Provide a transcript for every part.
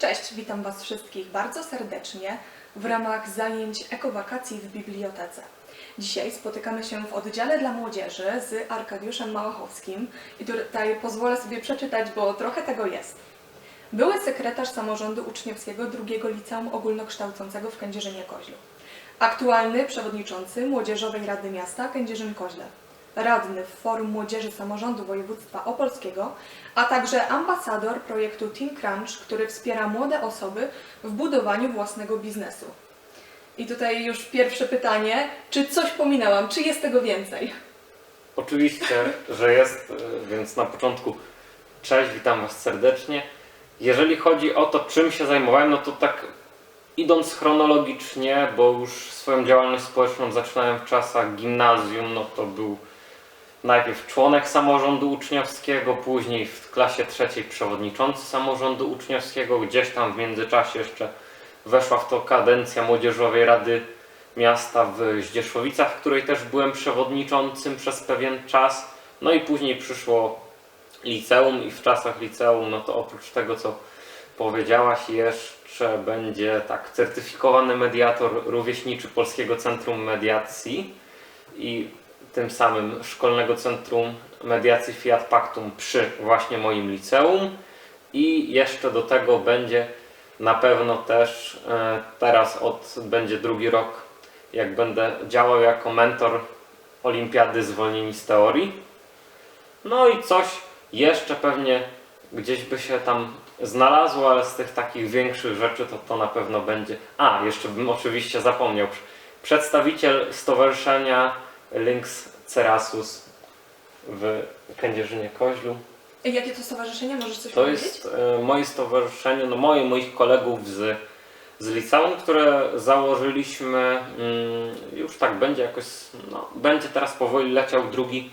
Cześć, witam Was wszystkich bardzo serdecznie w ramach zajęć ekowakacji w bibliotece. Dzisiaj spotykamy się w oddziale dla młodzieży z Arkadiuszem Małachowskim i tutaj pozwolę sobie przeczytać, bo trochę tego jest. Były sekretarz samorządu uczniowskiego drugiego liceum ogólnokształcącego w Kędzierzynie-Koźlu. Aktualny przewodniczący Młodzieżowej Rady Miasta Kędzierzyn-Koźle. Radny w Forum Młodzieży Samorządu Województwa Opolskiego, a także ambasador projektu Teen Crunch, który wspiera młode osoby w budowaniu własnego biznesu. I tutaj już pierwsze pytanie, czy coś pominęłam, czy jest tego więcej? Oczywiście, że jest, y, więc na początku cześć, witam Was serdecznie. Jeżeli chodzi o to, czym się zajmowałem, no to tak idąc chronologicznie, bo już swoją działalność społeczną zaczynałem w czasach gimnazjum, no to był najpierw członek samorządu uczniowskiego, później w klasie trzeciej przewodniczący samorządu uczniowskiego, gdzieś tam w międzyczasie jeszcze weszła w to kadencja Młodzieżowej Rady Miasta w Zdzieszowicach, w której też byłem przewodniczącym przez pewien czas. No i później przyszło liceum i w czasach liceum, no to oprócz tego, co powiedziałaś, jeszcze będzie tak certyfikowany mediator rówieśniczy Polskiego Centrum Mediacji i tym samym Szkolnego Centrum Mediacji Fiat Pactum przy właśnie moim liceum i jeszcze do tego będzie na pewno też e, teraz od będzie drugi rok jak będę działał jako mentor Olimpiady Zwolnieni z Teorii. No i coś jeszcze pewnie gdzieś by się tam znalazło, ale z tych takich większych rzeczy to to na pewno będzie. A, jeszcze bym oczywiście zapomniał. Przedstawiciel Stowarzyszenia Lynx Cerasus w Kędzierzynie Koźlu. Jakie to stowarzyszenie? Możesz coś To powiedzieć? jest e, moje stowarzyszenie, no moje, moich kolegów z, z liceum, które założyliśmy, mm, już tak będzie jakoś, no, będzie teraz powoli leciał drugi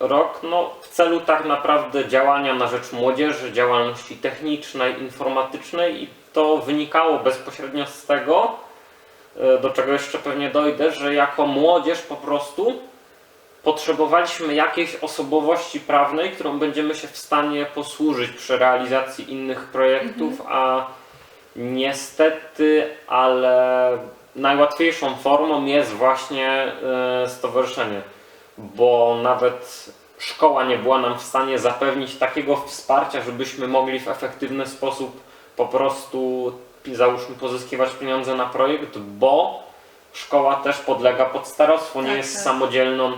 rok, no w celu tak naprawdę działania na rzecz młodzieży, działalności technicznej, informatycznej i to wynikało bezpośrednio z tego, do czego jeszcze pewnie dojdę, że jako młodzież po prostu potrzebowaliśmy jakiejś osobowości prawnej, którą będziemy się w stanie posłużyć przy realizacji innych projektów, a niestety, ale najłatwiejszą formą jest właśnie e, stowarzyszenie, bo nawet szkoła nie była nam w stanie zapewnić takiego wsparcia, żebyśmy mogli w efektywny sposób po prostu załóżmy pozyskiwać pieniądze na projekt, bo szkoła też podlega pod starostwo, nie Tak, jest tak. samodzielną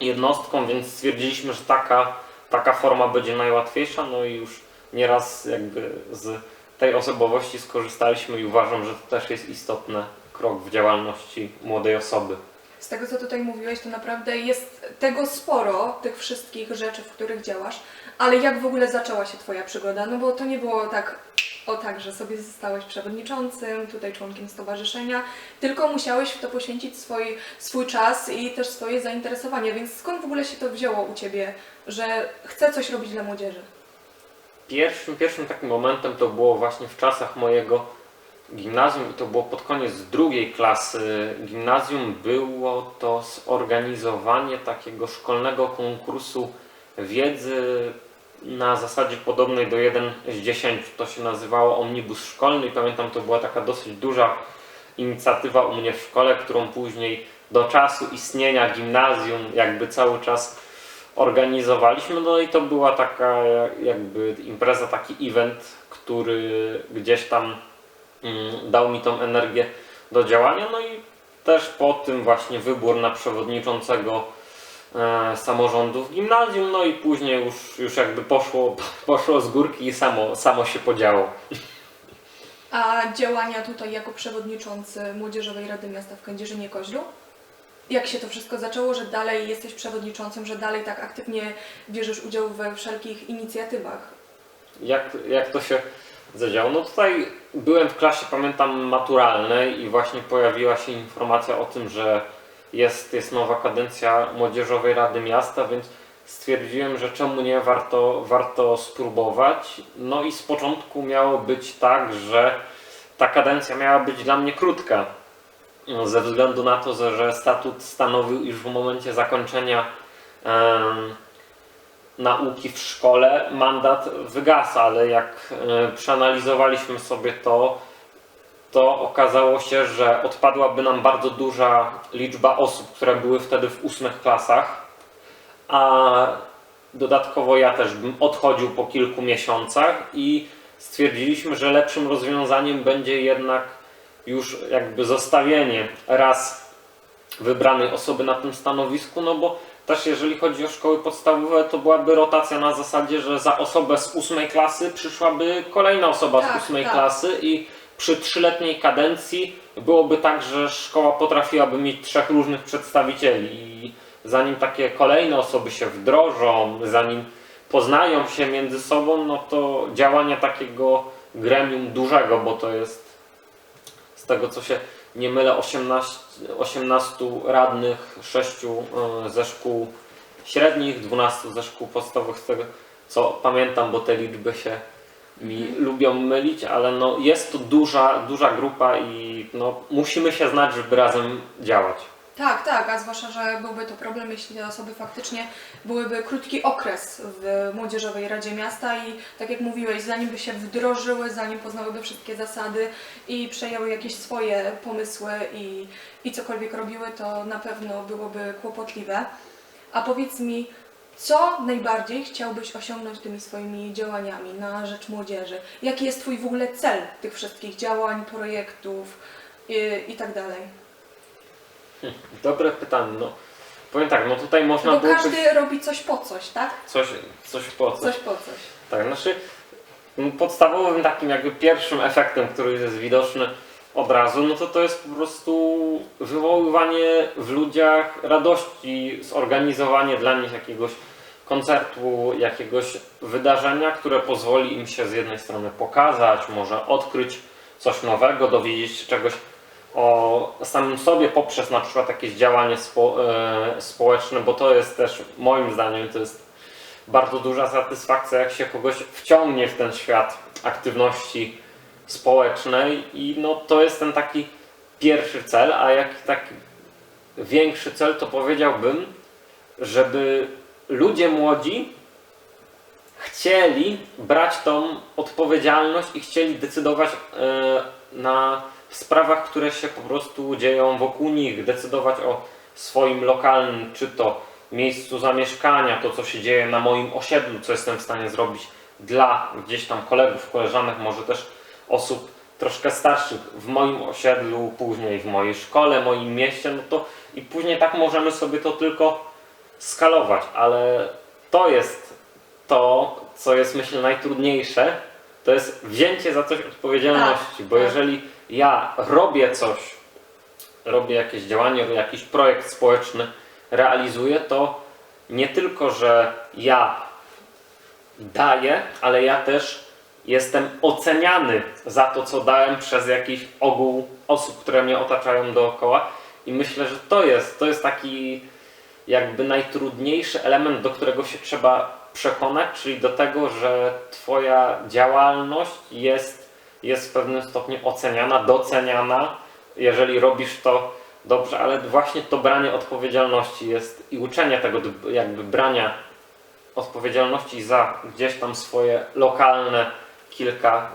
jednostką, więc stwierdziliśmy, że taka, taka forma będzie najłatwiejsza, no i już nieraz jakby z tej osobowości skorzystaliśmy i uważam, że to też jest istotny krok w działalności młodej osoby. Z tego, co tutaj mówiłeś, to naprawdę jest tego sporo, tych wszystkich rzeczy, w których działasz, ale jak w ogóle zaczęła się Twoja przygoda? No bo to nie było tak, o tak, że sobie zostałeś przewodniczącym, tutaj członkiem stowarzyszenia, tylko musiałeś w to poświęcić swój, swój czas i też swoje zainteresowanie, więc skąd w ogóle się to wzięło u Ciebie, że chcę coś robić dla młodzieży? Pierwszym, pierwszym takim momentem to było właśnie w czasach mojego gimnazjum i to było pod koniec drugiej klasy gimnazjum. Było to zorganizowanie takiego szkolnego konkursu wiedzy na zasadzie podobnej do 1 z 10. To się nazywało Omnibus Szkolny i pamiętam to była taka dosyć duża inicjatywa u mnie w szkole, którą później do czasu istnienia gimnazjum jakby cały czas organizowaliśmy. No i to była taka jakby impreza, taki event, który gdzieś tam mm, dał mi tą energię do działania. No i też po tym właśnie wybór na przewodniczącego e, samorządu w gimnazjum, no i później już, już jakby poszło, poszło z górki i samo, samo się podziało. A działania tutaj jako przewodniczący Młodzieżowej Rady Miasta w Kędzierzynie-Koźlu? Jak się to wszystko zaczęło, że dalej jesteś przewodniczącym, że dalej tak aktywnie bierzesz udział we wszelkich inicjatywach? Jak, jak to się zadziało? No tutaj byłem w klasie, pamiętam, maturalnej i właśnie pojawiła się informacja o tym, że jest, jest nowa kadencja Młodzieżowej Rady Miasta, więc stwierdziłem, że czemu nie, warto, warto spróbować. No i z początku miało być tak, że ta kadencja miała być dla mnie krótka. Ze względu na to, że- statut stanowił, iż w momencie zakończenia nauki w szkole mandat wygasa, ale jak e, przeanalizowaliśmy sobie to, to okazało się, że odpadłaby nam bardzo duża liczba osób, które były wtedy w ósmych klasach, a dodatkowo ja też bym odchodził po kilku miesiącach i stwierdziliśmy, że lepszym rozwiązaniem będzie jednak już jakby zostawienie raz wybranej osoby na tym stanowisku, no bo też jeżeli chodzi o szkoły podstawowe, to byłaby rotacja na zasadzie, że za osobę z ósmej klasy przyszłaby kolejna osoba Tak, z ósmej tak. klasy i przy trzyletniej kadencji byłoby tak, że szkoła potrafiłaby mieć trzech różnych przedstawicieli i zanim takie kolejne osoby się wdrożą, zanim poznają się między sobą, no to działanie takiego gremium dużego, bo to jest z tego co się nie mylę 18, 18 radnych, 6 ze szkół średnich, 12 ze szkół podstawowych, z tego co pamiętam, bo te liczby się mi lubią mylić, ale no jest to duża, duża grupa i no musimy się znać, żeby razem działać. Tak, tak, a zwłaszcza, że byłby to problem, jeśli te osoby faktycznie byłyby krótki okres w Młodzieżowej Radzie Miasta i tak jak mówiłeś, zanim by się wdrożyły, zanim poznałyby wszystkie zasady i przejęły jakieś swoje pomysły i, i cokolwiek robiły, to na pewno byłoby kłopotliwe. A powiedz mi, co najbardziej chciałbyś osiągnąć tymi swoimi działaniami na rzecz młodzieży? Jaki jest Twój w ogóle cel tych wszystkich działań, projektów i, i tak dalej? Dobre pytanie. No, powiem tak, no tutaj można Bo każdy robi coś po coś, tak? coś, coś po coś. Coś po coś. Tak, znaczy podstawowym takim jakby pierwszym efektem, który jest widoczny od razu, no to to jest po prostu wywoływanie w ludziach radości, zorganizowanie dla nich jakiegoś koncertu, jakiegoś wydarzenia, które pozwoli im się z jednej strony pokazać, może odkryć coś nowego, dowiedzieć się czegoś o samym sobie poprzez na przykład jakieś działanie spo, e, społeczne, bo to jest też moim zdaniem to jest bardzo duża satysfakcja, jak się kogoś wciągnie w ten świat aktywności społecznej i no to jest ten taki pierwszy cel, a jaki taki większy cel to powiedziałbym, żeby ludzie młodzi chcieli brać tą odpowiedzialność i chcieli decydować e, na sprawach, które się po prostu dzieją wokół nich, decydować o swoim lokalnym, czy to miejscu zamieszkania, to co się dzieje na moim osiedlu, co jestem w stanie zrobić dla gdzieś tam kolegów, koleżanek, może też osób troszkę starszych w moim osiedlu, później w mojej szkole, moim mieście, no to i później tak możemy sobie to tylko skalować, ale to jest to, co jest myślę najtrudniejsze, to jest wzięcie za coś odpowiedzialności, Tak, bo tak. jeżeli ja robię coś, robię jakieś działanie, jakiś projekt społeczny, realizuję, to nie tylko, że ja daję, ale ja też jestem oceniany za to, co dałem przez jakiś ogół osób, które mnie otaczają dookoła. I myślę, że to jest, to jest taki jakby najtrudniejszy element, do którego się trzeba przekonać, czyli do tego, że Twoja działalność jest, jest w pewnym stopniu oceniana, doceniana, jeżeli robisz to dobrze, ale właśnie to branie odpowiedzialności jest i uczenie tego jakby brania odpowiedzialności za gdzieś tam swoje lokalne kilka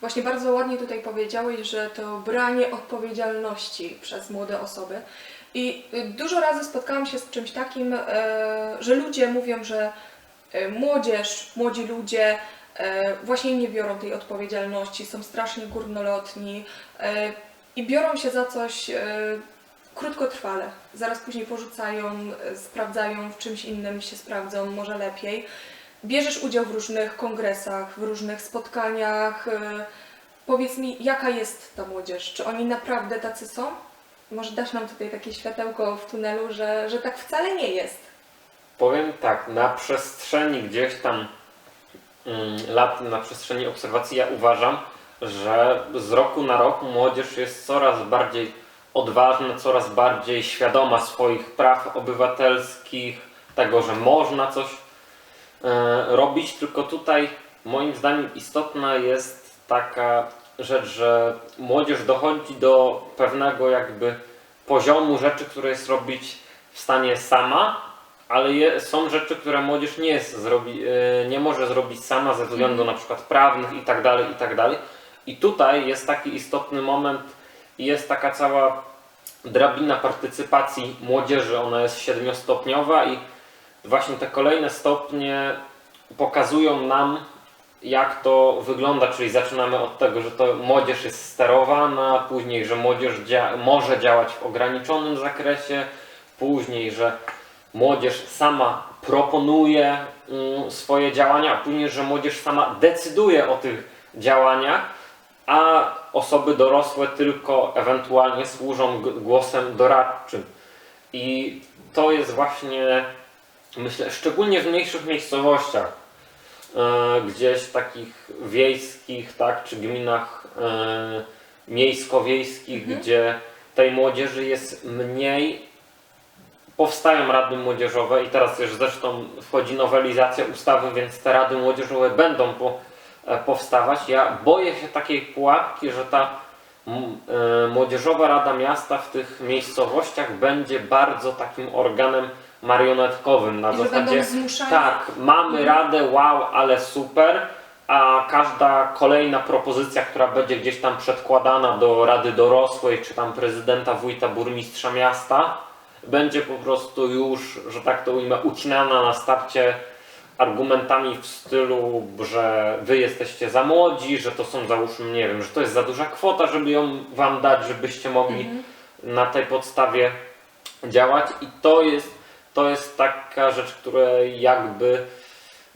Właśnie bardzo ładnie tutaj powiedziałeś, że to branie odpowiedzialności przez młode osoby. I y, dużo razy spotkałam się z czymś takim, e, że ludzie mówią, że e, młodzież, młodzi ludzie e, właśnie nie biorą tej odpowiedzialności, są strasznie górnolotni i biorą się za coś krótkotrwale. Zaraz później porzucają, sprawdzają, w czymś innym się sprawdzą, może lepiej. Bierzesz udział w różnych kongresach, w różnych spotkaniach. e, Powiedz mi, jaka jest ta młodzież? Czy oni naprawdę tacy są? Może dasz nam tutaj takie światełko w tunelu, że, że tak wcale nie jest. Powiem tak, na przestrzeni gdzieś tam mm, lat, na przestrzeni obserwacji, ja uważam, że z roku na rok młodzież jest coraz bardziej odważna, coraz bardziej świadoma swoich praw obywatelskich, tego, że można coś robić, tylko tutaj moim zdaniem istotna jest taka rzecz, że młodzież dochodzi do pewnego jakby poziomu rzeczy, które jest robić w stanie sama, ale je, są rzeczy, które młodzież nie, jest zrobi, e, nie może zrobić sama ze względu na przykład prawnych i tak dalej, i tak dalej. I tutaj jest taki istotny moment i jest taka cała drabina partycypacji młodzieży, ona jest siedmiostopniowa i właśnie te kolejne stopnie pokazują nam, jak to wygląda, czyli zaczynamy od tego, że to młodzież jest sterowana, później, że młodzież dzia- może działać w ograniczonym zakresie, później, że młodzież sama proponuje mm, swoje działania, a później, że młodzież sama decyduje o tych działaniach, a osoby dorosłe tylko ewentualnie służą głosem doradczym. I to jest właśnie, myślę, szczególnie w mniejszych miejscowościach, e, gdzieś takich wiejskich, tak, czy gminach e, miejsko-wiejskich, gdzie tej młodzieży jest mniej, powstają rady młodzieżowe i teraz już zresztą wchodzi nowelizacja ustawy, więc te rady młodzieżowe będą po, e, powstawać. Ja boję się takiej pułapki, że ta młodzieżowa rada miasta w tych miejscowościach będzie bardzo takim organem marionetkowym na I że zasadzie tak, mamy radę, wow, ale super, a każda kolejna propozycja, która będzie gdzieś tam przedkładana do Rady Dorosłej, czy tam prezydenta, wójta, burmistrza miasta, będzie po prostu już, że tak to ujmę, ucinana na starcie argumentami w stylu, że wy jesteście za młodzi, że to są załóżmy, nie wiem, że to jest za duża kwota, żeby ją wam dać, żebyście mogli na tej podstawie działać. I to jest, to jest taka rzecz, której jakby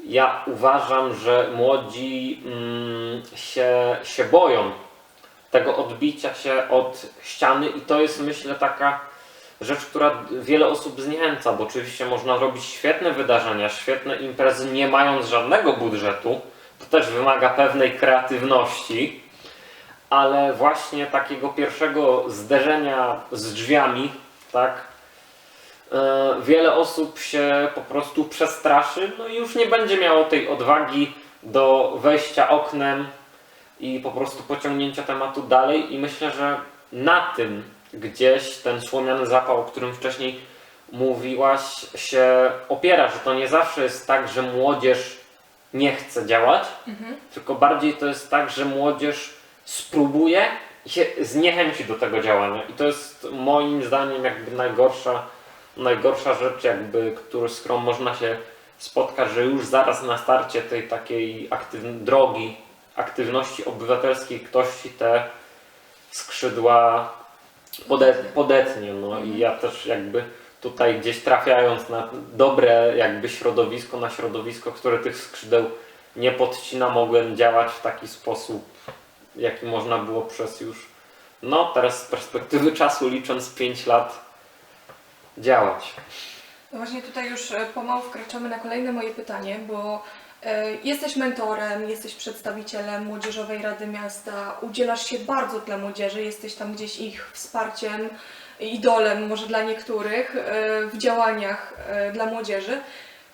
ja uważam, że młodzi mm, się, się boją tego odbicia się od ściany i to jest myślę taka rzecz, która wiele osób zniechęca, bo oczywiście można robić świetne wydarzenia, świetne imprezy nie mając żadnego budżetu, to też wymaga pewnej kreatywności, ale właśnie takiego pierwszego zderzenia z drzwiami, tak, wiele osób się po prostu przestraszy, no i już nie będzie miało tej odwagi do wejścia oknem i po prostu pociągnięcia tematu dalej i myślę, że na tym gdzieś ten słomiany zapał, o którym wcześniej mówiłaś, się opiera, że to nie zawsze jest tak, że młodzież nie chce działać, tylko bardziej to jest tak, że młodzież spróbuje i się zniechęci do tego działania. I to jest moim zdaniem jakby najgorsza, najgorsza rzecz, jakby, który, z którą można się spotkać, że już zaraz na starcie tej takiej aktyw- drogi aktywności obywatelskiej ktoś ci te skrzydła pode, podetnie. No i ja też jakby tutaj gdzieś trafiając na dobre jakby środowisko, na środowisko, które tych skrzydeł nie podcina, mogłem działać w taki sposób, jaki można było przez już, no teraz z perspektywy czasu licząc 5 lat działać. No właśnie tutaj już e, pomału wkraczamy na kolejne moje pytanie, bo e, jesteś mentorem, jesteś przedstawicielem Młodzieżowej Rady Miasta, udzielasz się bardzo dla młodzieży, jesteś tam gdzieś ich wsparciem, idolem może dla niektórych e, w działaniach dla młodzieży.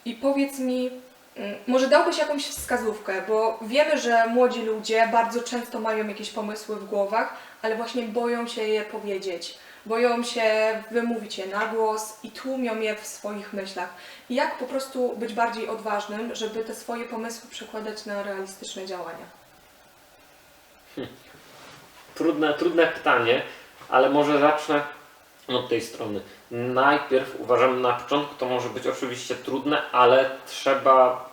I powiedz mi, mm, może dałbyś jakąś wskazówkę, bo wiemy, że młodzi ludzie bardzo często mają jakieś pomysły w głowach, ale właśnie boją się je powiedzieć. Boją się wymówić je na głos i tłumią je w swoich myślach. Jak po prostu być bardziej odważnym, żeby te swoje pomysły przekładać na realistyczne działania? Trudne, trudne pytanie, ale może zacznę od tej strony. Najpierw uważam na początku to może być oczywiście trudne, ale trzeba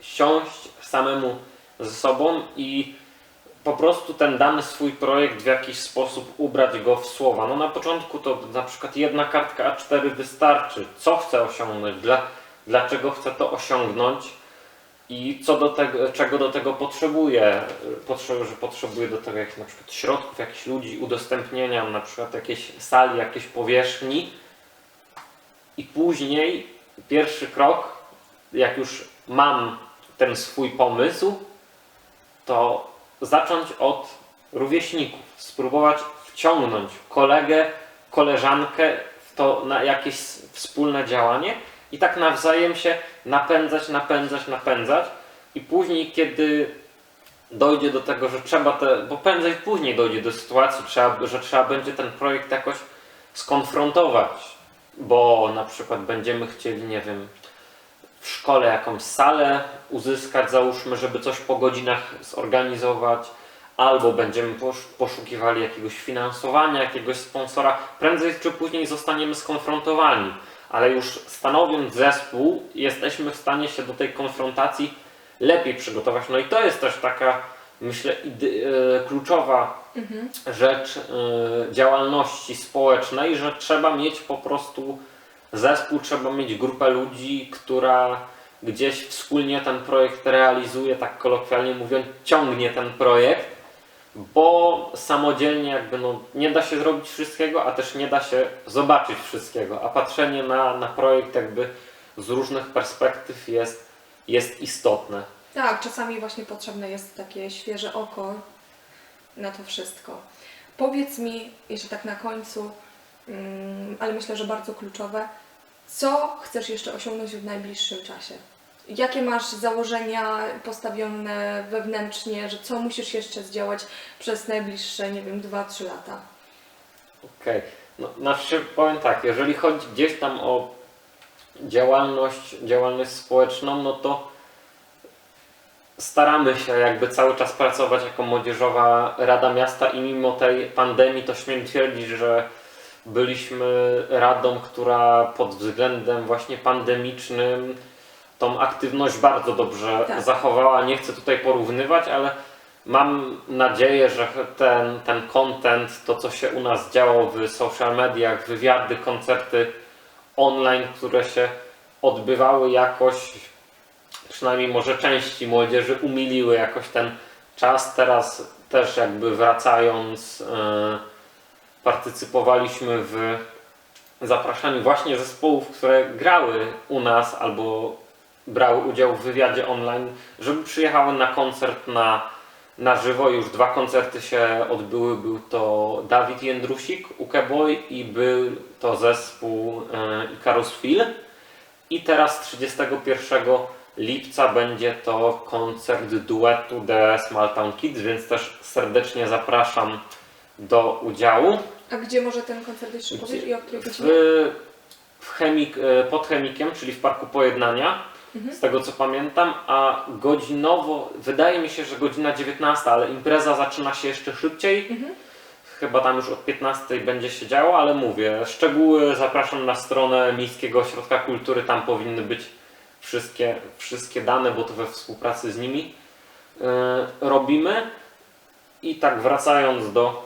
siąść samemu ze sobą i po prostu ten dany swój projekt w jakiś sposób ubrać go w słowa. No na początku to na przykład jedna kartka A4 wystarczy. Co chcę osiągnąć, dla, dlaczego chcę to osiągnąć i co do tego, czego do tego potrzebuję. Potrzebuję, że potrzebuję do tego jakichś na przykład środków, jakichś ludzi, udostępnienia, na przykład jakiejś sali, jakiejś powierzchni. I później pierwszy krok, jak już mam ten swój pomysł, to zacząć od rówieśników. Spróbować wciągnąć kolegę, koleżankę w to na jakieś wspólne działanie i tak nawzajem się napędzać, napędzać, napędzać. I później, kiedy dojdzie do tego, że trzeba te, bo prędzej później dojdzie do sytuacji, trzeba, że trzeba będzie ten projekt jakoś skonfrontować bo na przykład będziemy chcieli, nie wiem, w szkole jakąś salę uzyskać, załóżmy, żeby coś po godzinach zorganizować, albo będziemy posz- poszukiwali jakiegoś finansowania, jakiegoś sponsora, prędzej czy później zostaniemy skonfrontowani, ale już stanowiąc zespół, jesteśmy w stanie się do tej konfrontacji lepiej przygotować. No i to jest też taka, myślę, e, kluczowa rzecz e, działalności społecznej, że trzeba mieć po prostu zespół, trzeba mieć grupę ludzi, która gdzieś wspólnie ten projekt realizuje, tak kolokwialnie mówiąc, ciągnie ten projekt, bo samodzielnie jakby no, nie da się zrobić wszystkiego, a też nie da się zobaczyć wszystkiego, a patrzenie na, na projekt jakby z różnych perspektyw jest, jest istotne. Tak, czasami właśnie potrzebne jest takie świeże oko na to wszystko. Powiedz mi, jeszcze tak na końcu, ale myślę, że bardzo kluczowe, co chcesz jeszcze osiągnąć w najbliższym czasie? Jakie masz założenia postawione wewnętrznie, że co musisz jeszcze zdziałać przez najbliższe, nie wiem, 2-3 lata? Okej, no znaczy powiem tak, jeżeli chodzi gdzieś tam o działalność, działalność społeczną, no to staramy się jakby cały czas pracować jako młodzieżowa Rada Miasta i mimo tej pandemii to śmiem twierdzić, że byliśmy radą, która pod względem właśnie pandemicznym tą aktywność bardzo dobrze Tak. zachowała. Nie chcę tutaj porównywać, ale mam nadzieję, że ten, ten content, to co się u nas działo w social mediach, wywiady, koncerty online, które się odbywały jakoś, przynajmniej może części młodzieży, umiliły jakoś ten czas. Teraz też jakby wracając, e, partycypowaliśmy w zapraszaniu właśnie zespołów, które grały u nas albo brały udział w wywiadzie online, żeby przyjechały na koncert na, na żywo. Już dwa koncerty się odbyły. Był to Dawid Jędrusik, Ukeboy i był to zespół e, Icarus Phil. I teraz 31 lipca będzie to koncert duetu The Small Town Kids, więc też serdecznie zapraszam do udziału. A gdzie może ten koncert jeszcze powiesz i o której W, godzinie? w chemik, e, pod chemikiem, czyli w Parku Pojednania, Mhm. z tego co pamiętam, a godzinowo, wydaje mi się, że godzina 19, ale impreza zaczyna się jeszcze szybciej. Mhm. Chyba tam już od 15 będzie się działo, ale mówię, szczegóły zapraszam na stronę Miejskiego Ośrodka Kultury, tam powinny być wszystkie, wszystkie dane, bo to we współpracy z nimi e, robimy. I tak wracając do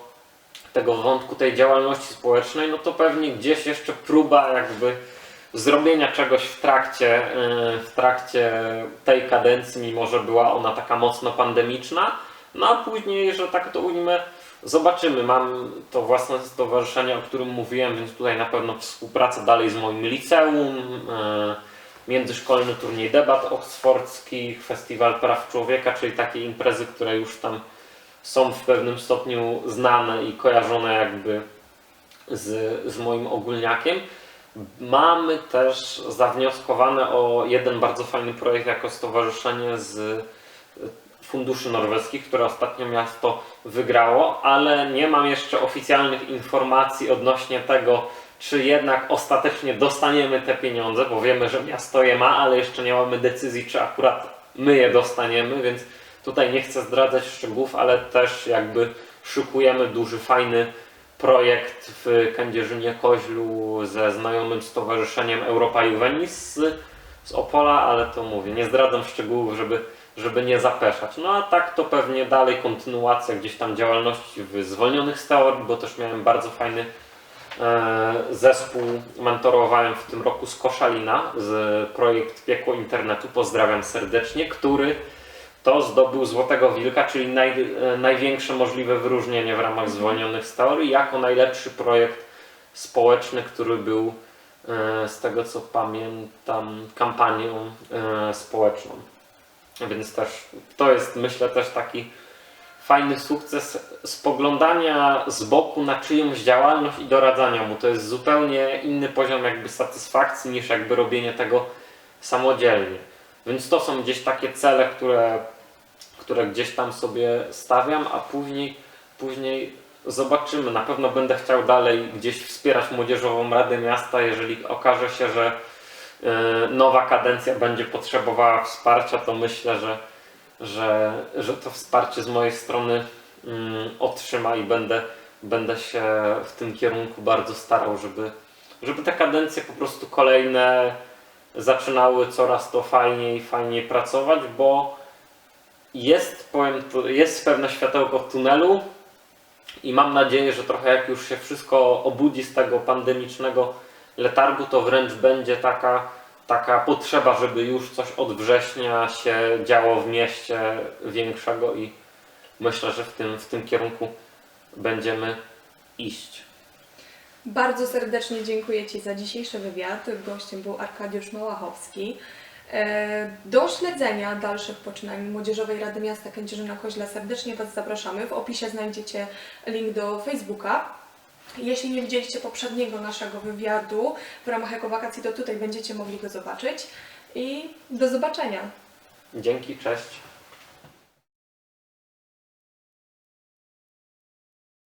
tego wątku tej działalności społecznej, no to pewnie gdzieś jeszcze próba jakby zrobienia czegoś w trakcie, e, w trakcie tej kadencji, mimo że była ona taka mocno pandemiczna, no a później, że tak to ujmę, zobaczymy. Mam to własne stowarzyszenie, o którym mówiłem, więc tutaj na pewno współpraca dalej z moim liceum, e, międzyszkolny turniej debat oksfordzkich, festiwal praw człowieka, czyli takie imprezy, które już tam są w pewnym stopniu znane i kojarzone jakby z, z moim ogólniakiem. Mamy też zawnioskowane o jeden bardzo fajny projekt jako stowarzyszenie z funduszy norweskich, które ostatnio miasto wygrało, ale nie mam jeszcze oficjalnych informacji odnośnie tego, czy jednak ostatecznie dostaniemy te pieniądze, bo wiemy, że miasto je ma, ale jeszcze nie mamy decyzji, czy akurat my je dostaniemy, więc tutaj nie chcę zdradzać szczegółów, ale też jakby szykujemy duży, fajny projekt w Kędzierzynie Koźlu ze znajomym stowarzyszeniem Europa Juvenis z, z Opola, ale to mówię, nie zdradzam szczegółów, żeby, żeby nie zapeszać. No a tak to pewnie dalej kontynuacja gdzieś tam działalności w zwolnionych z teorii, bo też miałem bardzo fajny e, zespół, mentorowałem w tym roku z Koszalina, z projekt Piekło Internetu, pozdrawiam serdecznie, który to zdobył Złotego Wilka, czyli naj, e, największe możliwe wyróżnienie w ramach zwolnionych z teorii, jako najlepszy projekt społeczny, który był e, z tego co pamiętam kampanią e, społeczną. Więc też to jest myślę też taki fajny sukces spoglądania z boku na czyjąś działalność i doradzania mu. To jest zupełnie inny poziom jakby satysfakcji niż jakby robienie tego samodzielnie. Więc to są gdzieś takie cele, które, które gdzieś tam sobie stawiam, a później, później Zobaczymy. Na pewno będę chciał dalej gdzieś wspierać Młodzieżową Radę Miasta, jeżeli okaże się, że e, nowa kadencja będzie potrzebowała wsparcia, to myślę, że, że, że to wsparcie z mojej strony mm, otrzyma i będę, będę się w tym kierunku bardzo starał, żeby, żeby te kadencje po prostu kolejne zaczynały coraz to fajniej, fajniej pracować, bo jest, powiem, jest pewne światełko w tunelu i mam nadzieję, że trochę jak już się wszystko obudzi z tego pandemicznego letargu, to wręcz będzie taka, taka potrzeba, żeby już coś od września się działo w mieście większego i myślę, że w tym, w tym kierunku będziemy iść. Bardzo serdecznie dziękuję Ci za dzisiejszy wywiad. Gościem był Arkadiusz Małachowski. E, Do śledzenia dalszych poczynań Młodzieżowej Rady Miasta Kędzierzyna-Koźla serdecznie Was zapraszamy. W opisie znajdziecie link do Facebooka. Jeśli nie widzieliście poprzedniego naszego wywiadu w ramach ekowakacji, to tutaj będziecie mogli go zobaczyć. I do zobaczenia. Dzięki, cześć.